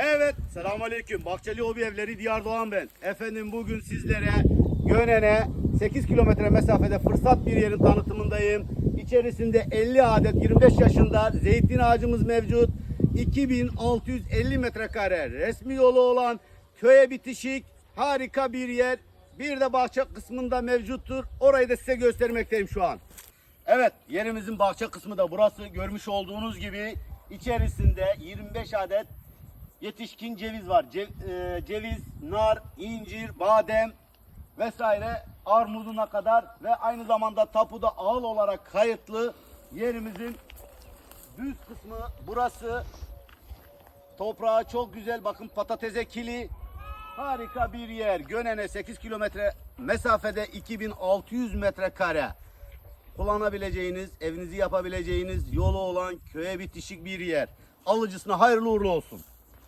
Evet, selamünaleyküm. Bahçeli Hobi Evleri Diyar Doğan ben. Efendim bugün sizlere Gönen'e 8 kilometre mesafede fırsat bir yerin tanıtımındayım. İçerisinde 50 adet 25 yaşında zeytin ağacımız mevcut. 2650 metrekare resmi yolu olan köye bitişik harika bir yer. Bir de bahçe kısmında mevcuttur. Orayı da size göstermekteyim şu an. Evet yerimizin bahçe kısmı da burası. Görmüş olduğunuz gibi içerisinde 25 adet yetişkin ceviz var. E, ceviz, nar, incir, badem vesaire armuduna kadar ve aynı zamanda tapuda ağıl olarak kayıtlı yerimizin düz kısmı burası. Toprağı çok güzel. Bakın patates ekili. Harika bir yer. Gönen'e 8 kilometre mesafede 2600 metrekare kullanabileceğiniz, evinizi yapabileceğiniz yolu olan köye bitişik bir yer. Alıcısına hayırlı uğurlu olsun.